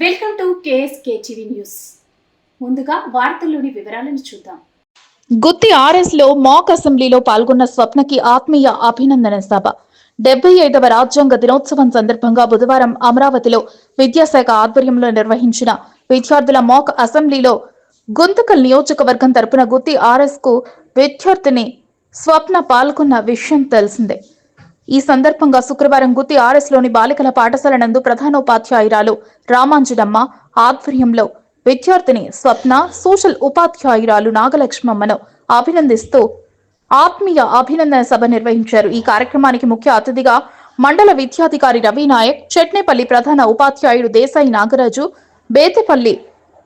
Welcome to K S K TV news. ముందుగా వార్తల్లోని వివరాలను చూద్దాం. గుత్తి ఆర్ఎస్లో మాక్ అసెంబ్లీలో పాల్గొన్న స్వప్నకి ఆత్మీయ అభినందన సభ. డెబ్బై ఐదవ రాజ్యాంగ దినోత్సవం సందర్భంగా బుధవారం అమరావతిలో విద్యాశాఖ ఆధ్వర్యంలో నిర్వహించిన విద్యార్థుల మాక్ అసెంబ్లీలో గుంతకల్ నియోజకవర్గం తరపున గుత్తి ఆర్ఎస్కు విద్యార్థిని స్వప్న పాల్గొన్న విషయం తెలిసిందే. ఈ సందర్భంగా శుక్రవారం గుత్తి ఆర్ఎస్లోని బాలికల పాఠశాల నందు ప్రధానోపాధ్యాయురాలు రామాంజనమ్మ ఆధ్వర్యంలో విద్యార్థిని స్వప్న సోషల్ ఉపాధ్యాయురాలు నాగలక్ష్మమ్మను అభినందిస్తూ ఆత్మీయ అభినందన సభ నిర్వహించారు. ఈ కార్యక్రమానికి ముఖ్య అతిథిగా మండల విద్యాధికారి రవి నాయక్ చెట్నేపల్లి ప్రధాన ఉపాధ్యాయుడు దేశాయి నాగరాజు బేతపల్లి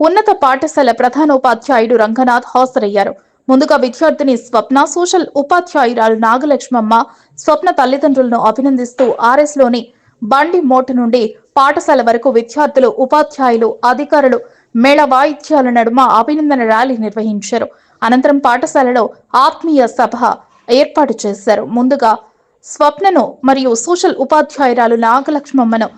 ఉన్నత పాఠశాల ప్రధానోపాధ్యాయుడు రంగనాథ్ హాజరయ్యారు. ముందుగా విద్యార్థిని స్వప్న సోషల్ ఉపాధ్యాయురాలు నాగలక్ష్మమ్మ స్వప్న తల్లిదండ్రులను అభినందిస్తూ ఆర్ఎస్లోని బండి మోటు నుండి పాఠశాల వరకు విద్యార్థులు ఉపాధ్యాయులు అధికారులు మేళ వాయిద్యాల నడుమ అభినందన ర్యాలీ నిర్వహించారు. అనంతరం పాఠశాలలో ఆత్మీయ సభ ఏర్పాటు చేశారు. ముందుగా స్వప్నను మరియు సోషల్ ఉపాధ్యాయురాలు నాగలక్ష్మమ్మను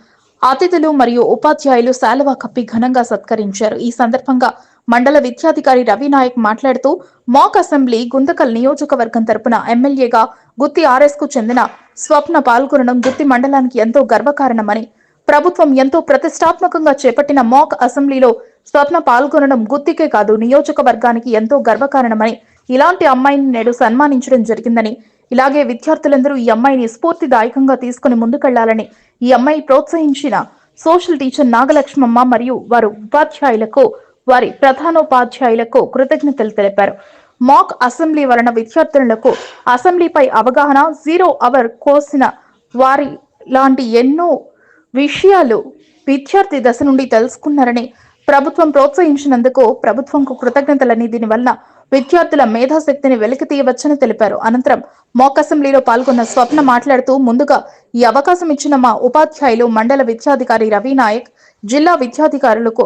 అతిథులు మరియు ఉపాధ్యాయులు శాలువా కప్పి ఘనంగా సత్కరించారు. ఈ సందర్భంగా మండల విద్యాధికారి రవి నాయక్ మాట్లాడుతూ మాక్ అసెంబ్లీ గుంతకల్ నియోజకవర్గం తరపున ఎమ్మెల్యేగా గుత్తి ఆర్ఎస్కు చెందిన స్వప్న పాల్గొనడం గుత్తి మండలానికి ఎంతో గర్వకారణమని ప్రభుత్వం ఎంతో ప్రతిష్టాత్మకంగా చేపట్టిన మాక్ అసెంబ్లీలో స్వప్న పాల్గొనడం గుత్తికే కాదు నియోజకవర్గానికి ఎంతో గర్వకారణమని ఇలాంటి అమ్మాయిని నేడు సన్మానించడం జరిగిందని ఇలాగే విద్యార్థులందరూ ఈ అమ్మాయిని స్ఫూర్తిదాయకంగా తీసుకుని ముందుకెళ్ళాలని ఈ అమ్మాయి ప్రోత్సహించిన సోషల్ టీచర్ నాగలక్ష్మమ్మ మరియు వారు ఉపాధ్యాయులకు వారి ప్రధానోపాధ్యాయులకు కృతజ్ఞతలు తెలిపారు. మాక్ అసెంబ్లీ వలన విద్యార్థులకు అసెంబ్లీపై అవగాహన జీరో అవర్ కోసిన వారి లాంటి ఎన్నో విషయాలు విద్యార్థి దశ నుండి తెలుసుకున్నారని ప్రభుత్వం ప్రోత్సహించినందుకు ప్రభుత్వంకు కృతజ్ఞతలని దీనివల్ల విద్యార్థుల మేధాశక్తిని వెలికి తీయవచ్చని తెలిపారు. అనంతరం మాక్ అసెంబ్లీలో పాల్గొన్న స్వప్న మాట్లాడుతూ ముందుగా ఈ అవకాశం ఇచ్చిన మా ఉపాధ్యాయులు మండల విద్యాధికారి రవి నాయక్ జిల్లా విద్యాధికారులకు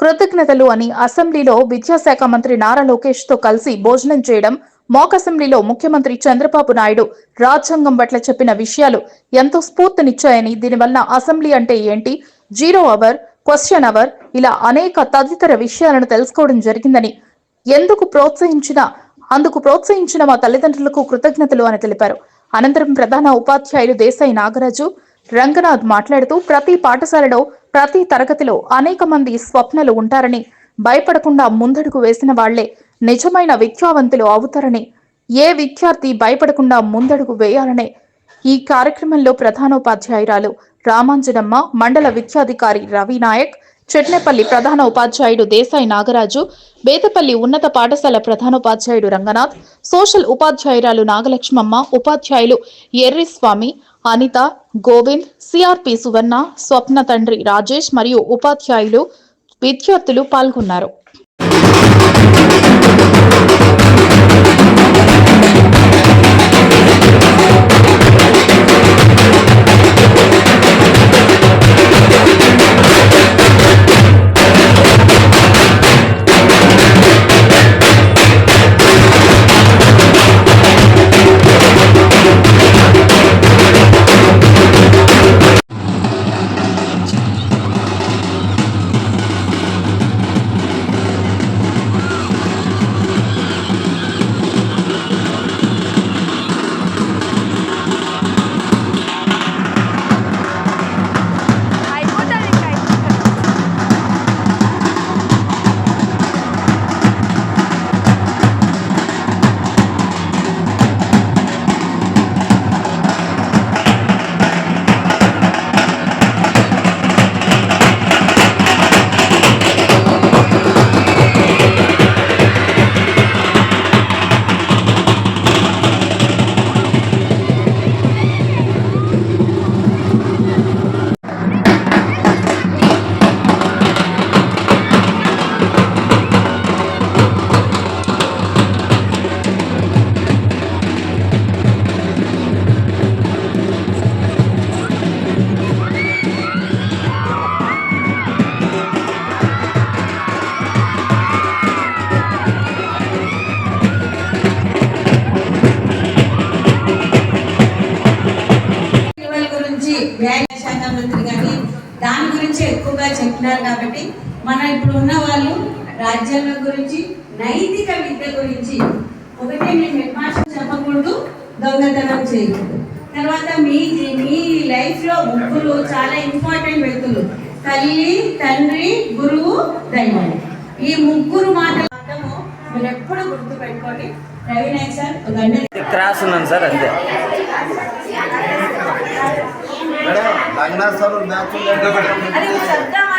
కృతజ్ఞతలు అని అసెంబ్లీలో విద్యాశాఖ మంత్రి నారా లోకేష్తో కలిసి భోజనం చేయడం మాక్ అసెంబ్లీలో ముఖ్యమంత్రి చంద్రబాబు నాయుడు రాజ్యాంగం పట్ల చెప్పిన విషయాలు ఎంతో స్ఫూర్తినిచ్చాయని దీనివల్ల అసెంబ్లీ అంటే ఏంటి జీరో అవర్ క్వశ్చన్ అవర్ ఇలా అనేక తదితర విషయాలను తెలుసుకోవడం జరిగిందని ఎందుకు ప్రోత్సహించిన అందుకు ప్రోత్సహించిన మా తల్లిదండ్రులకు కృతజ్ఞతలు అని తెలిపారు. అనంతరం ప్రధాన ఉపాధ్యాయులు దేశాయి నాగరాజు రంగనాథ్ మాట్లాడుతూ ప్రతి పాఠశాలలో ప్రతి తరగతిలో అనేక మంది స్వప్నలు ఉంటారని భయపడకుండా ముందడుగు వేసిన వాళ్ళే నిజమైన విద్యావంతులు అవుతారని ఏ విద్యార్థి భయపడకుండా ముందడుగు వేయాలనే ఈ కార్యక్రమంలో ప్రధానోపాధ్యాయురాలు రామాంజనమ్మ మండల విద్యాధికారి రవి నాయక్ చెట్నేపల్లి ప్రధాన ఉపాధ్యాయుడు దేశాయి నాగరాజు బేతపల్లి ఉన్నత పాఠశాల ప్రధానోపాధ్యాయుడు రంగనాథ్ సోషల్ ఉపాధ్యాయురాలు నాగలక్ష్మమ్మ ఉపాధ్యాయులు Erriswamy Anitha Govind C R P Suvarna Swapna తండ్రి రాజేష్ మరియు ఉపాధ్యాయులు విద్యార్థులు పాల్గొన్నారు. రాజ్యాంగం గురించి నైతిక విద్య గురించి ఒకటే మేము హెడ్ మాస్టర్ చెప్పకూడదు దొంగతనం చేయకూడదు. తర్వాత మీ మీ లైఫ్లో ముగ్గురు చాలా ఇంపార్టెంట్ వ్యక్తులు. తల్లి తండ్రి గురువు దైవం. ఈ ముగ్గురు మాటలు మాత్రము మీరు ఎప్పుడు గుర్తు పెట్టుకోండి రవి నాయక్ సార్ ఒక గంట క్రాస్ ఉన్నాను సార్ అంతే. చెప్దాం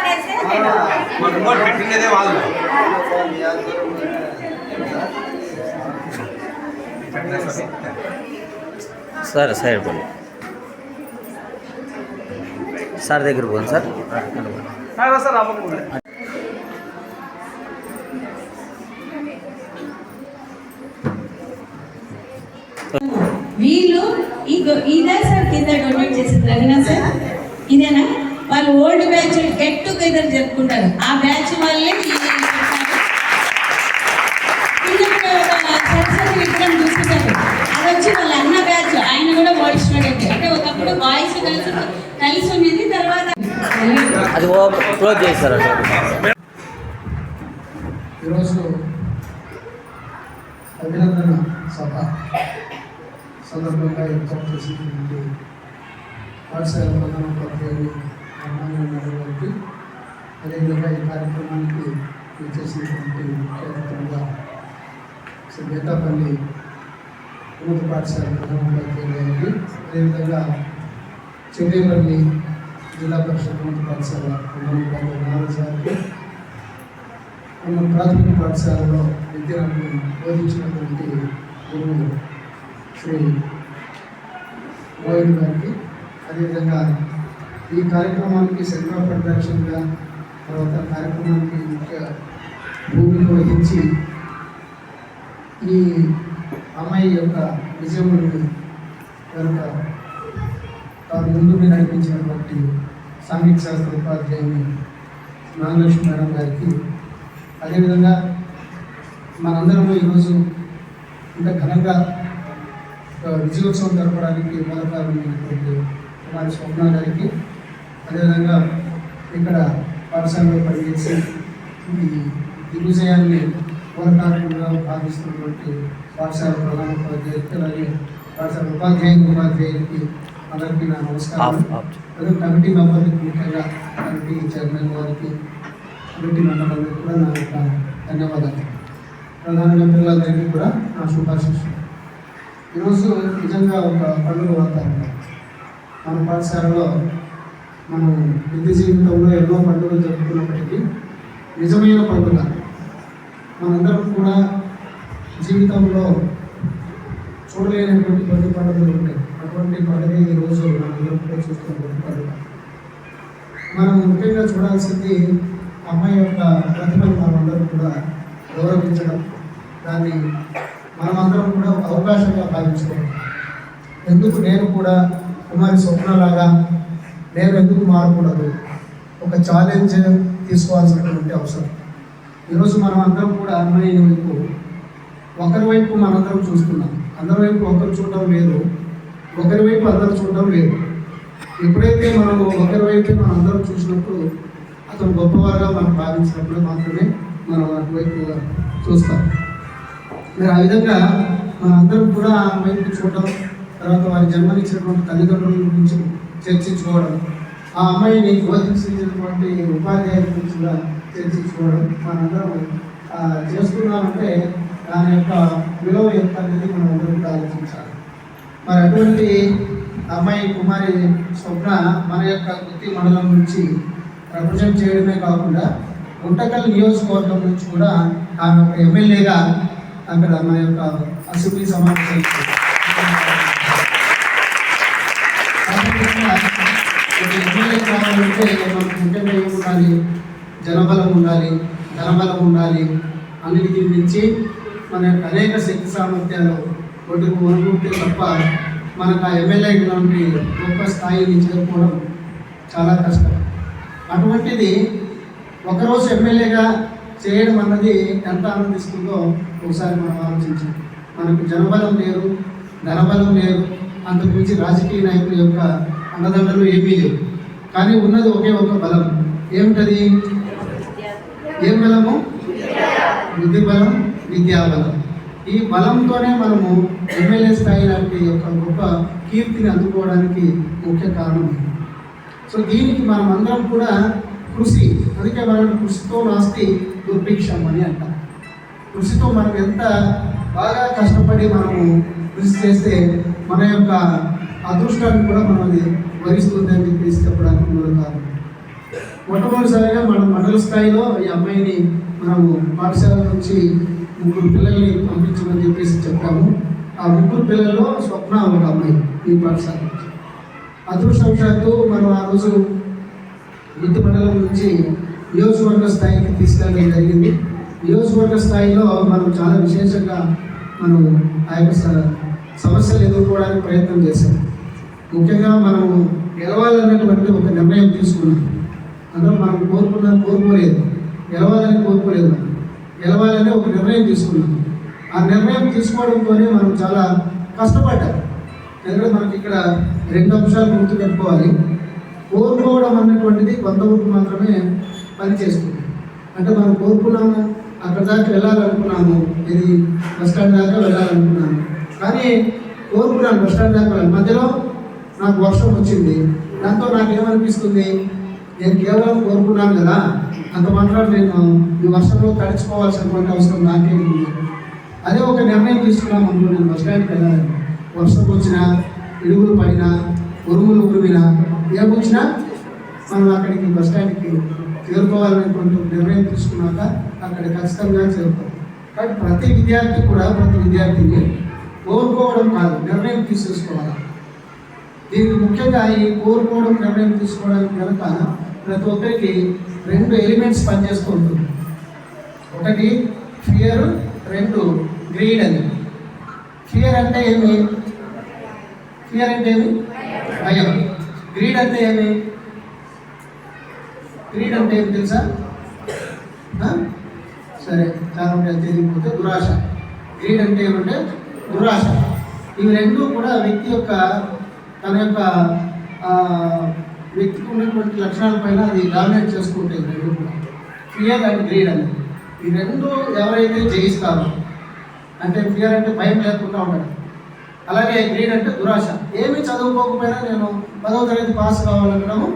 అనేసి నేను పెట్టినదే వాళ్ళు. సార్ సైడ్ పోండి సార్ దగ్గర పోండి సార్. వీళ్ళు ఈ ఇదే సార్ కింద డొనేట్ చేసింది రఘునాథ్ సార్. ఇదేనా? వాళ్ళు ఓల్డ్ బ్యాచ్ గెట్ టుగెదర్ జరుపుకుంటారు. ఆ బ్యాచ్ వాళ్ళే ఈ కింద కూడా ఒక సరస్వతి విగ్రహం చూసుకుంటారు అది వచ్చి వాళ్ళ అన్న బ్యాచ్ ఆయన కూడా బాయ్స్ స్టూడెంట్. అంటే ఒకప్పుడు బాయ్స్ కలిసి కలిసి తర్వాత అది ఓపెన్ క్లోజ్ చేశారు అటు ఈరోజు అభినందన సభ సందర్భంగా ఏర్పాటు చేసినటువంటి పాఠశాల ప్రధానోపాధ్యాయులు రామాయణ అదేవిధంగా ఈ కార్యక్రమానికి చేసినటువంటి ముఖ్యంగా శ్రీ గీతాపల్లి ఉన్నత పాఠశాల ప్రధానోపాధ్యాయులు అదేవిధంగా చెందేపల్లి జిల్లా పరిషత్ ఉన్నత పాఠశాల ప్రధానోపాధ్యాయులు నారాయణ మన ప్రాథమిక పాఠశాలలో విద్యను బోధించినటువంటి గురువు శ్రీ మోహన్ గారికి అదేవిధంగా ఈ కార్యక్రమానికి సెంటర్ ఆఫ్ అట్రాక్షన్గా తర్వాత కార్యక్రమానికి ముఖ్య భూమిక వహించి ఈ అమ్మాయి యొక్క విజయముడిని కనుక తాను ముందుకు నడిపించినటువంటి సాంఘిక శాస్త్ర ఉపాధ్యాయుని నాగలక్ష్మి మేడం గారికి. అదేవిధంగా మనందరము ఈరోజు ఇంత ఘనంగా విజయోత్సవం జరపడానికి మూలకారణమైనటువంటి కుమారి స్వప్న గారికి అదేవిధంగా ఇక్కడ పాఠశాలలో పనిచేసి ఈ దిగ్విజయాన్ని మూలకారణంగా భావిస్తున్నటువంటి పాఠశాల ప్రధాన ఉపాధ్యాయులకి అలాగే పాఠశాల ఉపాధ్యాయుని ఉపాధ్యాయులకి అందరికీ నా నమస్కారం అదే కమిటీ మెంబర్లకు ముఖ్యంగా కమిటీ చైర్మన్ వారికి కమిటీ మెంబర్లకు కూడా నా యొక్క ధన్యవాదాలు. ప్రధానంగా పిల్లలందరికీ కూడా నా శుభాశిస్సులు ఈరోజు నిజంగా ఒక పండుగ వాతావరణం. మన పాఠశాలలో మనం నిత్య జీవితంలో ఎన్నో పండుగలు జరుపుకున్నప్పటికీ నిజమైన పండుగ. మనందరం కూడా జీవితంలో చూడలేనటువంటి కొన్ని పండుగలు ఉంటాయి. అటువంటి పండుగ ఈరోజు మనందరం కూడా చూస్తున్నటువంటి పండుగ. మనం ముఖ్యంగా చూడాల్సింది అమ్మాయి యొక్క ప్రతిభను మనందరం కూడా గౌరవించడం. దాన్ని మనమందరం కూడా ఒక అవకాశంగా భావించుకోవడం. ఎందుకు నేను కూడా కుమారి స్వప్నలాగా నేను ఎందుకు మారకూడదు? ఒక ఛాలెంజ్ తీసుకోవాల్సినటువంటి అవసరం. ఈరోజు మనం అందరం కూడా అమ్మాయి వైపు ఒకరి వైపు మనందరం చూస్తున్నాం. అందరి వైపు ఒకరు చూడడం లేదు. ఒకరి వైపు అందరు చూడడం లేదు. ఎప్పుడైతే మనం ఒకరి వైపు మనం అందరం చూసినప్పుడు అతను గొప్పవారుగా మనం భావించినప్పుడు మాత్రమే మనం అటువైపు చూస్తాం. మరి ఆ విధంగా మనందరం కూడా ఆ వైపు చూడడం తర్వాత వారి జన్మనిచ్చినటువంటి తల్లిదండ్రుల గురించి చర్చించుకోవడం. ఆ అమ్మాయిని బోధించినటువంటి ఉపాధ్యాయుల గురించి కూడా చర్చించుకోవడం మనందరం చేసుకున్నామంటే దాని యొక్క విలువ ఎంత అనేది మనం అందరం కూడా ఆలోచించాలి. మరి అటువంటి అమ్మాయి కుమారి స్వప్న మన యొక్క గుత్తి మండలం నుంచి రిప్రజెంట్ చేయడమే కాకుండా గుంటకల్ నియోజకవర్గం నుంచి కూడా ఆమె ఒక ఎమ్మెల్యేగా అక్కడ మన యొక్క అసెంబ్లీ సమావేశం ఉంటే కావాలంటే మనకు ముఖ్యంగా ఉండాలి జనబలం ఉండాలి ధనబలం ఉండాలి అన్నిటికీ మించి మన యొక్క అనేక శక్తి సామర్థ్యాలు ఒకటి అనుకుంటే తప్ప మనకు ఆ ఎమ్మెల్యే లాంటి గొప్ప స్థాయిని చేరుకోవడం చాలా కష్టం. అటువంటిది ఒకరోజు ఎమ్మెల్యేగా చేయడం అన్నది ఎంత ఆనందిస్తుందో ఒకసారి మనం ఆలోచించాం మనకు జనబలం లేరు ధనబలం లేరు అంతకుమించి రాజకీయ నాయకుల యొక్క అండదండలు ఏమీ లేవు. కానీ ఉన్నది ఒకే ఒక బలం. ఏమిటది? ఏం బలము? బుద్ధి బలం విద్యా బలం. ఈ బలంతోనే మనము ఎమ్మెల్యే స్థాయి లాంటి యొక్క గొప్ప కీర్తిని అందుకోవడానికి ముఖ్య కారణం సో దీనికి మనం అందరం కూడా కృషి అందుకే మనం కృషితో నాస్తి దుర్భిక్షం అని అంటాం కృషితో మనం ఎంత బాగా కష్టపడి మనము కృషి చేస్తే మన యొక్క అదృష్టాన్ని కూడా మనం అది వరిస్తుంది అని చెప్పేసి చెప్పడానికి మూల కారణం మొట్టమొదటిసారిగా మనం మండల స్థాయిలో ఈ అమ్మాయిని మనము పాఠశాల నుంచి ముగ్గురు పిల్లల్ని పంపించమని చెప్పేసి చెప్పాము. ఆ ముగ్గురు పిల్లల్లో స్వప్న ఒక అమ్మాయి ఈ పాఠశాల నుంచి. అదృష్టవశాత్తు మనం ఆ రోజు విద్య మండలం నుంచి నియోజకవర్గ స్థాయికి తీసుకెళ్ళడం జరిగింది. నియోజకవర్గ స్థాయిలో మనం చాలా విశేషంగా మనం ఆ యొక్క సమస్యలు ఎదుర్కోవడానికి ప్రయత్నం చేశాం. ముఖ్యంగా మనం గెలవాలన్నటువంటి ఒక నిర్ణయం తీసుకున్నాం. అందరం మనం కోరుకున్న కోరుకోలేదు. గెలవాలని కోరుకోలేదు మనం. గెలవాలని ఒక నిర్ణయం తీసుకున్నాం. ఆ నిర్ణయం తీసుకోవడంతోనే మనం చాలా కష్టపడ్డాం. ఎందుకంటే మనకి ఇక్కడ రెండు అంశాలు గుర్తు పెట్టుకోవాలి. కోరుకోవడం అన్నటువంటిది కొంతవరకు మాత్రమే పనిచేస్తుంది. అంటే మనం కోరుకున్నాము అక్కడ దాకా వెళ్ళాలనుకున్నాము ఇది బస్ స్టాండ్ దాకా వెళ్ళాలనుకున్నాము. కానీ కోరుకున్నాను బస్ స్టాండ్ దాకా మధ్యలో నాకు వర్షం వచ్చింది. దాంతో నాకు ఏమనిపిస్తుంది నేను కేవలం కోరుకున్నాను కదా? అంత మాత్రం నేను ఈ వర్షంలో తడిచిపోవాల్సినటువంటి అవసరం నాకే ఉంది. అదే ఒక నిర్ణయం తీసుకున్నాం అనుకో నేను బస్ స్టాండ్కి వెళ్ళాలి వర్షం వచ్చినా ఇడుగులు పడినా ఉరుములు ఉరిమినా ఏమొచ్చినా మనం అక్కడికి బస్ స్టాండ్కి చేరుకోవాలనేటువంటి నిర్ణయం తీసుకున్నాక అక్కడ ఖచ్చితంగా చేరుకోవాలి కాబట్టి ప్రతి విద్యార్థి కూడా ప్రతి విద్యార్థిని కోరుకోవడం కాదు. నిర్ణయం తీసేసుకోవాలి. దీనికి ముఖ్యంగా ఈ కోరుకోవడం నిర్ణయం తీసుకోవడానికి కనుక ప్రతి ఒక్కరికి రెండు ఎలిమెంట్స్ పనిచేస్తూ ఉంటుంది ఒకటి ఫియర్ రెండు గ్రీడ్ అని. ఫియర్ అంటే ఏమి? ఫియర్ అంటే ఏమి? భయం. గ్రీడ్ అంటే ఏమి? గ్రీడ్ అంటే ఏమి తెలుసా? సరే చాలా తెలియకపోతే దురాశ. గ్రీడ్ అంటే ఏమంటే దురాశ. ఇవి రెండు కూడా వ్యక్తి యొక్క తన యొక్క వ్యక్తికి ఉన్నటువంటి లక్షణాల పైన అది డామినేట్ చేసుకుంటాయి ఇవి రెండు కూడా. ఫియర్ అండ్ గ్రీడ్ అని. ఈ రెండు ఎవరైతే జయిస్తారో అంటే ఫియర్ అంటే భయం లేకుండా ఉండడం. అలాగే గ్రీడ్ అంటే దురాశ. ఏమీ చదువుకోకపోయినా నేను పదవ తరగతి పాస్ కావాలనడము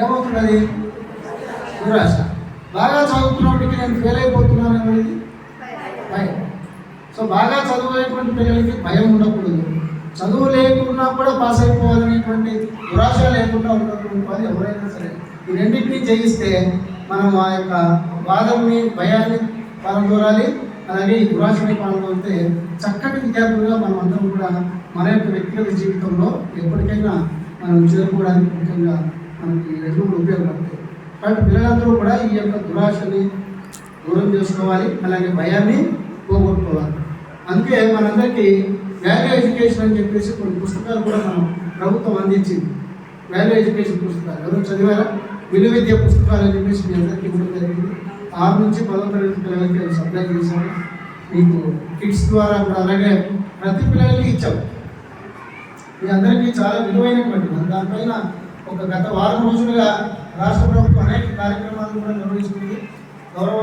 ఏమవుతుంది అది దురాశ. బాగా చదువుతున్నప్పటికీ నేను ఫెయిల్ అయిపోతున్నాను అనేది భయం. సో బాగా చదువుకునేటువంటి పిల్లలకి భయం ఉండకూడదు. చదువు లేకున్నా కూడా పాస్ అయిపోవాలనేటువంటి దురాశ లేకుండా ఉన్నటువంటి వాళ్ళు ఎవరైనా సరే ఈ రెండింటినీ జయిస్తే మనం ఆ యొక్క బాధల్ని భయాన్ని పాల్గొరాలి అలాగే ఈ దురాశని పాల్గొంటే చక్కటి విద్యార్థులుగా మనం అందరం కూడా మన యొక్క వ్యక్తిగత జీవితంలో ఎప్పటికైనా మనం చేరుకోవడానికి ముఖ్యంగా మనకి రెండు ఉపయోగపడతాయి. కాబట్టి పిల్లలందరూ కూడా ఈ యొక్క దురాశని దూరం చేసుకోవాలి అలాగే భయాన్ని పోగొట్టుకోవాలి. అందుకే మనందరికీ వాల్యూ ఎడ్యుకేషన్ అని చెప్పేసి కొన్ని పుస్తకాలు కూడా మనం ప్రభుత్వం అందించింది. వాల్యూ ఎడ్యుకేషన్ పుస్తకాలు. ఎవరు చదివారా? విలువ విద్య పుస్తకాలు అని చెప్పేసి మీ అందరికీ ఇవ్వడం జరిగింది. ఆరు నుంచి పదో తరగతి పిల్లలకి అవి సప్లై చేశాము మీకు కిడ్స్ ద్వారా కూడా అలాగే ప్రతి పిల్లలకి ఇచ్చాము. మీ అందరికీ చాలా విలువైనటువంటి దానిపైన ఒక గత వారం రోజులుగా రాష్ట్ర ప్రభుత్వం అనేక కార్యక్రమాలు కూడా నిర్వహిస్తుంది. గౌరవ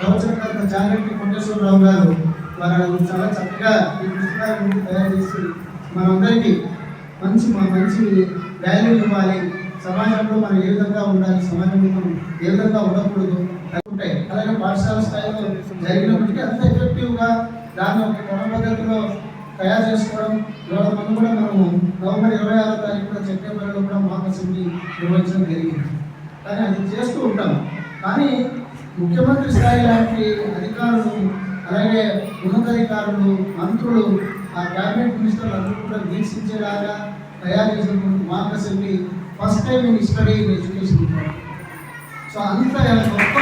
గౌరవ జాగ్రత్త కోటేశ్వరరావు గారు వారు చాలా చక్కగా ఈ పుస్తకాలను తయారు చేసి మనందరికీ మంచి మంచి వాల్యూ ఇవ్వాలి. సమాజంలో మనం ఏ విధంగా ఉండాలి? సమాజంలో మనం ఏ విధంగా ఉండకూడదు? అవి ఉంటాయి. అలాగే పాఠశాల స్థాయిలో జరిగినప్పటికీ అంత ఎఫెక్టివ్గా దాన్ని ఒక క్రమపద్ధతిలో తయారు చేసుకోవడం ఇవాళ మనం కూడా మనము నవంబర్ ఇరవై ఆరో తారీఖున సెప్టెంబర్లో కూడా మాక్ అసెంబ్లీ నిర్వహించడం జరిగింది. కానీ అది చేస్తూ ఉంటాం కానీ ముఖ్యమంత్రి స్థాయి లాంటి అధికారులు అలాగే ఉన్నతాధికారులు మంత్రులు ఆ క్యాబినెట్ మినిస్టర్లు అందరూ కూడా వీక్షించేలాగా తయారు చేసినటువంటి mock assembly first time in history in education so అంత గొప్ప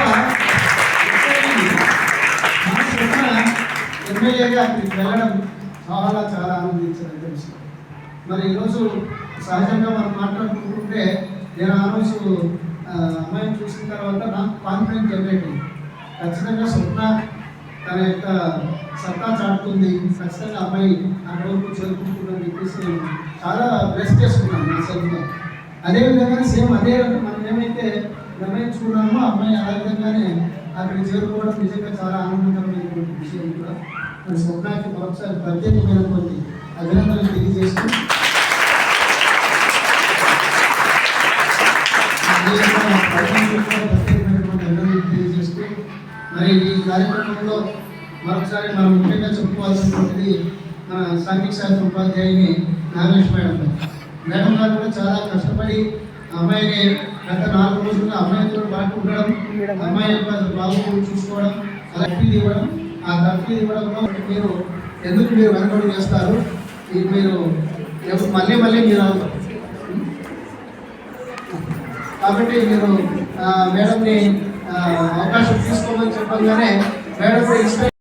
ఎమ్మెల్యేగా అక్కడికి వెళ్ళడం చాలా చాలా ఆనందించిన విషయం. మరి ఈరోజు సహజంగా మనం మాట్లాడుకుంటుంటే నేను ఆ రోజు అమ్మాయిని చూసిన తర్వాత నాకు కాన్ఫిడెన్స్ జనరేట్ అయింది. ఖచ్చితంగా స్వప్న తన యొక్క సత్తా చాటుతుంది. ఖచ్చితంగా అమ్మాయి ఆ రోజు చేరుకుంటుందని చెప్పేసి నేను చాలా ప్రెస్ చేసుకున్నాను నా సెల్ఫ్లో అదేవిధంగా సేమ్ అదే రకం మనం ఏమైతే నిర్ణయించుకున్నాము ఆ అమ్మాయి ఆ విధంగానే అక్కడ చేరుకోవడం నిజంగా చాలా ఆనందకరమైనటువంటి విషయం కూడా. మరి స్వప్నానికి మరొకసారి ప్రత్యేకమైనటువంటి అభినందనలు తెలియజేస్తూ ప్రత్యేకమైనటువంటి కార్యక్రమంలో మరొకసారి మనం ముఖ్యంగా చెప్పుకోవాల్సినటువంటిది మన సాంఘిక శాస్త్ర ఉపాధ్యాయుని నాగేష్ మేడం మేడం గారు కూడా చాలా కష్టపడి అమ్మాయిని గత నాలుగు రోజులుగా అమ్మాయితో పాటు ఉండడం అమ్మాయి యొక్క బాబు చూసుకోవడం అలా ఇవ్వడం ఆ తర్ఫీదు ఇవ్వడంలో మీరు ఎందుకు మీరు వెనకడు చేస్తారు ఇది మీరు మళ్ళీ మళ్ళీ మీరు కాబట్టి మీరు ఆ, మేడంని అవకాశం తీసుకోమని చెప్పగానే మేడం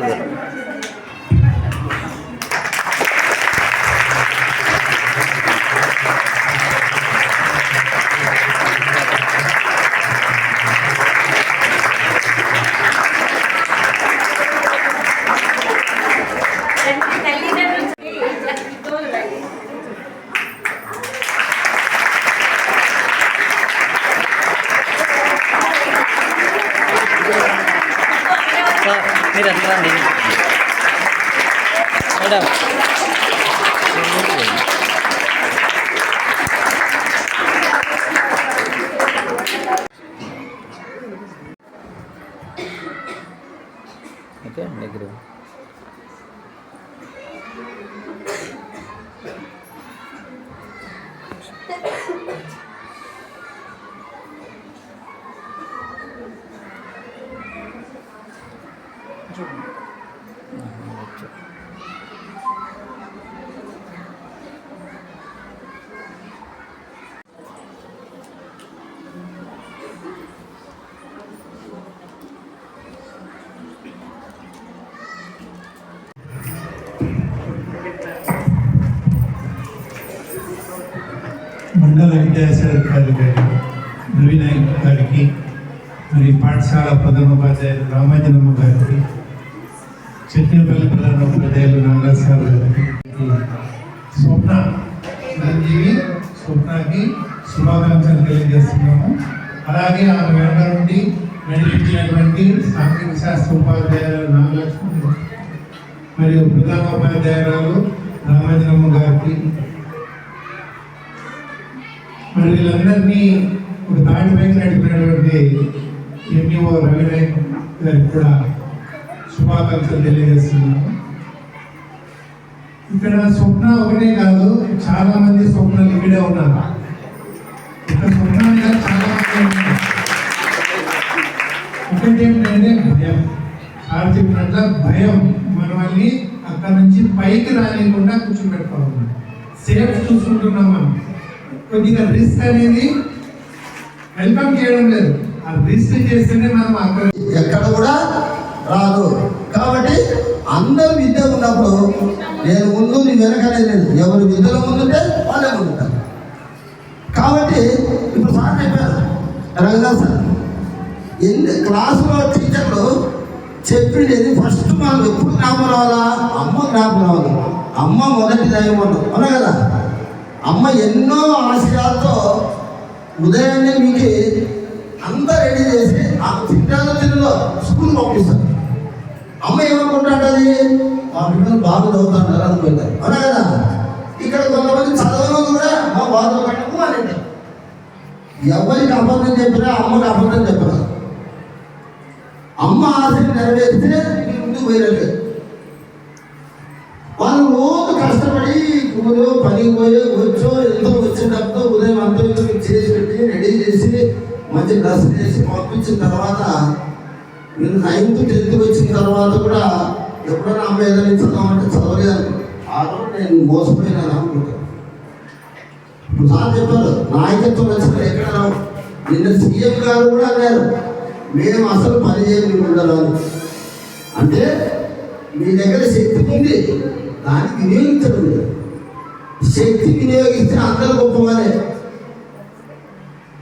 కూడా ఇష్టం సార్ మండల విద్యాశాఖాధికారి గారి రవినాయక్ గారికి మరి పాఠశాల ప్రధానోపాధ్యాయులు రామాజనమ్మ గారికి చట్నపల్లి ప్రధానోపాధ్యాయులు నాగరాజు గారికి స్వప్న చిరంజీవి స్వప్నకి శుభాకాంక్షలు తెలియజేస్తున్నాము. అలాగే ఆమె వెనక నుండి నడిపించినటువంటి సాంఘిక శాస్త్ర ఉపాధ్యాయులు నాగలక్ష్మి మరియు ప్రధానోపాధ్యాయురాలు రామాంజనమ్మ గారికి మరి వీళ్ళందరినీ ఒక దాటిపైకి నడిపినటువంటి ఎంఈఓ రవినాయక్ గారికి కూడా శుభాకాంక్షలు తెలియజేస్తున్నాను. ఇక్కడ స్వప్న ఒకటే కాదు చాలా మంది స్వప్నలు ఇక్కడే ఉన్నారు. ఇక్కడ స్వప్న చాలా మంది ఉన్నారు. ఒకటి ఏంటంటే భయం. సార్ చెప్పినట్ల భయం. మనల్ని అక్కడ నుంచి పైకి రానియకుండా కూర్చోబెట్టుకోవాలి. సేఫ్ చూసుకుంటున్నాం మనం. కొద్దిగా రిస్క్ అనేది వెల్కమ్ చేయడం లేదు. ఆ రిస్క్ చేస్తేనే మనం అక్కడ ఎక్కడ కూడా రాదు. కాబట్టి అందరు విద్య ఉన్నప్పుడు నేను ముందు నీ వెనకనే లేదు. ఎవరు విద్యలో ముందుంటే వాళ్ళే ముందుంటారు. కాబట్టి ఇప్పుడు సార్ చెప్పారు. రంగా సార్ ఎన్ని క్లాసులో టీచర్లు చెప్పిండేది ఫస్ట్ మనం ఎప్పుడు జ్ఞాపకం రావాలా? అమ్మ జ్ఞాపకం రావాలి. అమ్మ మొదటి దైవం అవునా కదా? అమ్మ ఎన్నో ఆశయాలతో ఉదయాన్నే మీకు అంతా రెడీ చేసి ఆ తింటాలో తినలో స్కూల్ పంపిస్తారు. అమ్మ ఏమనుకుంటాంటది? మా పిల్లలు బాగా చదువుతుంటారు అనుకుంటారు. అవునా కదా? ఇక్కడ కొంతమంది చదవడం కూడా మా బాధలు పెట్టకు అని ఎవరికి అబద్ధం చెప్పినా అమ్మకి అబద్ధం చెప్పరా. అమ్మ ఆశ నెరవేరిస్తే మీ వేరే పోయినట్టు వాళ్ళు రోజు కష్టపడి కూలో పని పోయో వచ్చో ఎంతో వచ్చినప్పుడు ఉదయం అంతా చేసి పెట్టి రెడీ చేసి మంచి డ్రెస్ చేసి పంపించిన తర్వాత నేను నైన్త్ టెన్త్ వచ్చిన తర్వాత కూడా ఎప్పుడైనా అమ్మాయి ఏదైనా చదవమంటే చదవలేదు ఆ రోజు నేను మోసపోయినాను అనుకుంటాను సార్ చెప్పారు నాయకత్వం వచ్చిన ఎక్కడ రావు? నిన్న సీఎం గారు కూడా అన్నారు మేము అసలు పని చేయకుండా ఉండాలని. అంటే మీ దగ్గర శక్తి ఉంది. దాన్ని వినియోగించడం లేదు శక్తి వినియోగిస్తే అందరూ గొప్పవారే.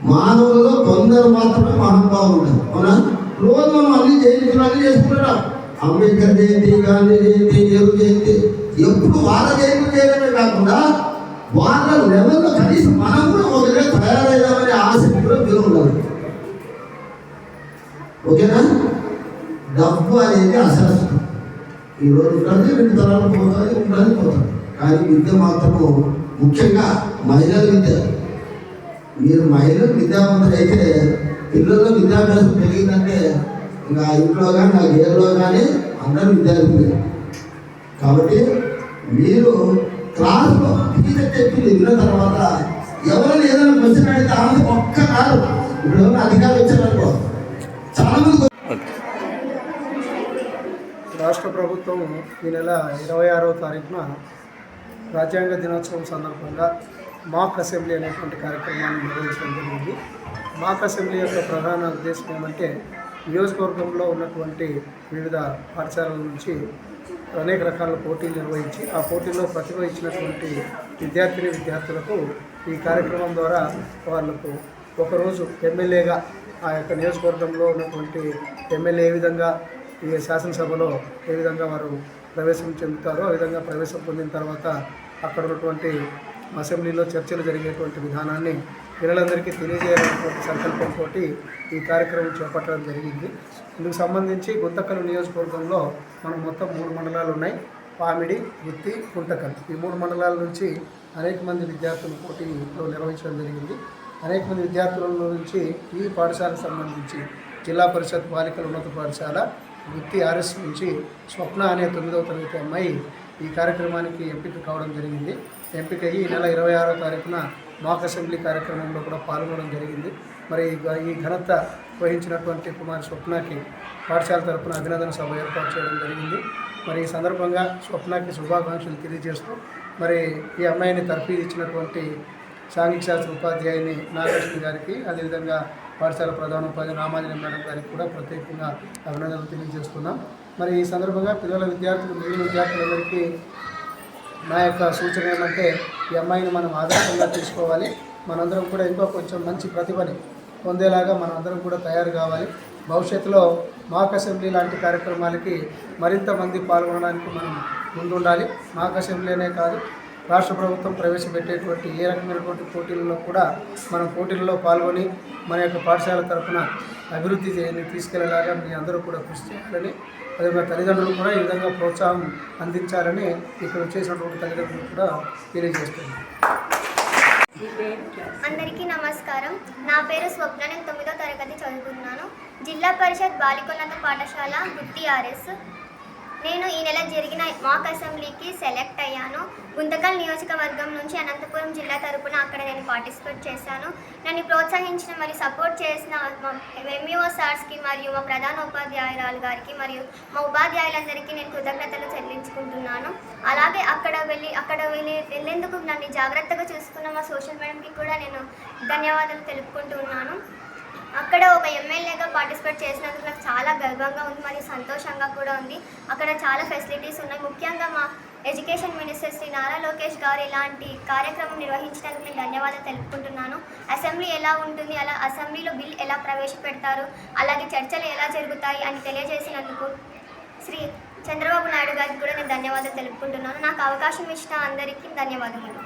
మానవులలో కొందరు మాత్రమే మహానుభావులు. ఉంటారు అవునా? రోజు మనం అన్ని జయంతులు అన్ని చేసుకుంటున్నాం అంబేద్కర్ జయంతి గాంధీ జయంతి నెహ్రూ జయంతి ఎప్పుడు వాళ్ళ జయంతి చేయడమే కాకుండా వాళ్ళ లెవెల్లో కనీసం మనం కూడా ఒకరిగా తయారైదామనే ఆసక్తి కూడా మీరు ఉండాలి ఓకేనా? డబ్బు అనేది అసలు ఈరోజు ఉంటుంది రెండు తరాలు పోతాయి ఉంటుంది పోతాయి కానీ విద్య మాత్రము ముఖ్యంగా మహిళల విద్య మీరు మహిళలు విద్యావంతులు అయితే పిల్లల్లో విద్యాభ్యాసం పెరిగిందంటే ఇంకా ఇంట్లో కానీ నా గేర్లో కానీ అందరూ విద్యార్థులే కాబట్టి మీరు క్లాస్లో టీచర్ చెప్పి విన్న తర్వాత ఎవరైనా ఏదైనా క్వశ్చన్ అడిగితే ఆమె ఒక్క కాదు. ఇప్పుడు ఎవరైనా అధికారులు వచ్చారనుకో చాలా మంది రాష్ట్ర ప్రభుత్వం ఈ నెల ఇరవై ఆరవ తారీఖున రాజ్యాంగ దినోత్సవం సందర్భంగా మాక్ అసెంబ్లీ అనేటువంటి కార్యక్రమాన్ని నిర్వహించడం జరిగింది. మాక్ అసెంబ్లీ యొక్క ప్రధాన ఉద్దేశం ఏమంటే నియోజకవర్గంలో ఉన్నటువంటి వివిధ పాఠశాలల నుంచి అనేక రకాల పోటీలు నిర్వహించి ఆ పోటీల్లో ప్రతిభ ఇచ్చినటువంటి విద్యార్థిని విద్యార్థులకు ఈ కార్యక్రమం ద్వారా వాళ్ళకు ఒకరోజు ఎమ్మెల్యేగా ఆ యొక్క నియోజకవర్గంలో ఉన్నటువంటి ఎమ్మెల్యే ఏ విధంగా ఈ శాసనసభలో ఏ విధంగా వారు ప్రవేశం చెందుతారో ఆ విధంగా ప్రవేశం పొందిన తర్వాత అక్కడ ఉన్నటువంటి అసెంబ్లీలో చర్చలు జరిగేటువంటి విధానాన్ని పిల్లలందరికీ తెలియజేయాలనేటువంటి సంకల్పంతో ఈ కార్యక్రమం చేపట్టడం జరిగింది. ఇందుకు సంబంధించి గుంతకల్ నియోజకవర్గంలో మనం మొత్తం మూడు మండలాలు ఉన్నాయి. పామిడి గుత్తి గుంతకల్. ఈ మూడు మండలాల నుంచి అనేక మంది విద్యార్థులు పోటీలో నిర్వహించడం జరిగింది. అనేక మంది విద్యార్థుల నుంచి ఈ పాఠశాలకు సంబంధించి జిల్లా పరిషత్ బాలికల ఉన్నత పాఠశాల గుత్తి ఆర్ఎస్ నుంచి స్వప్న అనే తొమ్మిదవ తరగతి అమ్మాయి ఈ కార్యక్రమానికి ఎంపిక కావడం జరిగింది. ఎంపిక అయ్యి ఈ నెల ఇరవై ఆరో తారీఖున మాక్ అసెంబ్లీ కార్యక్రమంలో కూడా పాల్గొనడం జరిగింది. మరి ఈ ఘనత వహించినటువంటి కుమారి స్వప్నకి పాఠశాల తరఫున అభినందన సభ ఏర్పాటు చేయడం జరిగింది. మరి ఈ సందర్భంగా స్వప్నకి శుభాకాంక్షలు తెలియజేస్తూ మరి ఈ అమ్మాయిని తర్ఫీ ఇచ్చినటువంటి సాంఘిక శాస్త్ర ఉపాధ్యాయుని నాగలక్ష్మి గారికి అదేవిధంగా పాఠశాల ప్రధాన ఉపాధ్యాయుని రామాంజనం మేడం గారికి కూడా ప్రత్యేకంగా అభినందనలు తెలియజేస్తున్నాం. మరి ఈ సందర్భంగా పిల్లల విద్యార్థులు మిగిలిన విద్యార్థులందరికీ నా యొక్క సూచన ఏమంటే ఈ అమ్మాయిని మనం ఆదర్శంగా తీసుకోవాలి. మనందరం కూడా ఇంకో కొంచెం మంచి ప్రతిభని పొందేలాగా మనందరం కూడా తయారు కావాలి. భవిష్యత్తులో మాక్ అసెంబ్లీ లాంటి కార్యక్రమాలకి మరింత మంది పాల్గొనడానికి మనం ముందుండాలి. మాక్ అసెంబ్లీ అనే కాదు రాష్ట్ర ప్రభుత్వం ప్రవేశపెట్టేటువంటి ఏ రకమైనటువంటి పోటీలలో కూడా మనం పోటీలలో పాల్గొని మన యొక్క పాఠశాల తరఫున అభివృద్ధి చేయని తీసుకెళ్ళేలాగా మీ అందరూ కూడా కృషి చేయాలని అదేవిధంగా తల్లిదండ్రులు కూడా ఈ విధంగా ప్రోత్సాహం అందించాలని ఇక్కడ వచ్చేసినటువంటి తల్లిదండ్రులు కూడా తెలియజేస్తున్నారు. అందరికీ నమస్కారం. నా పేరు స్వప్న నేను తొమ్మిదో తరగతి చదువుకున్నాను జిల్లా పరిషత్ బాలికోన్నత పాఠశాల గుత్తి ఆర్ఎస్. నేను ఈ నెల జరిగిన మాక్ అసెంబ్లీకి సెలెక్ట్ అయ్యాను. గుంతకల్ నియోజకవర్గం నుంచి అనంతపురం జిల్లా తరపున అక్కడ నేను పార్టిసిపేట్ చేశాను. నన్ను ప్రోత్సహించిన మరియు సపోర్ట్ చేసిన మా ఎంఈఓ సార్స్కి మరియు మా ప్రధాన ఉపాధ్యాయురాలు గారికి మరియు మా ఉపాధ్యాయులందరికీ నేను కృతజ్ఞతలు చెల్లించుకుంటున్నాను. అలాగే అక్కడ వెళ్ళి అక్కడ వెళ్ళి వెళ్ళేందుకు నన్ను జాగ్రత్తగా చూసుకున్న మా సోషల్ మేడంకి కూడా నేను ధన్యవాదాలు తెలుపుకుంటున్నాను. అక్కడ ఒక ఎమ్మెల్యేగా పార్టిసిపేట్ చేసినందుకు నాకు చాలా గర్వంగా ఉంది మరియు సంతోషంగా కూడా ఉంది. అక్కడ చాలా ఫెసిలిటీస్ ఉన్నాయి. ముఖ్యంగా మా ఎడ్యుకేషన్ మినిస్టర్ శ్రీ నారా లోకేష్ గారు ఇలాంటి కార్యక్రమం నిర్వహించినందుకు నేను ధన్యవాదాలు తెలుపుకుంటున్నాను. అసెంబ్లీ ఎలా ఉంటుంది? అలా అసెంబ్లీలో బిల్ ఎలా ప్రవేశపెడతారు? అలాగే చర్చలు ఎలా జరుగుతాయి? అని తెలియజేసినందుకు శ్రీ చంద్రబాబు నాయుడు గారికి కూడా నేను ధన్యవాదాలు తెలుపుకుంటున్నాను. నాకు అవకాశం ఇచ్చిన అందరికీ ధన్యవాదములు.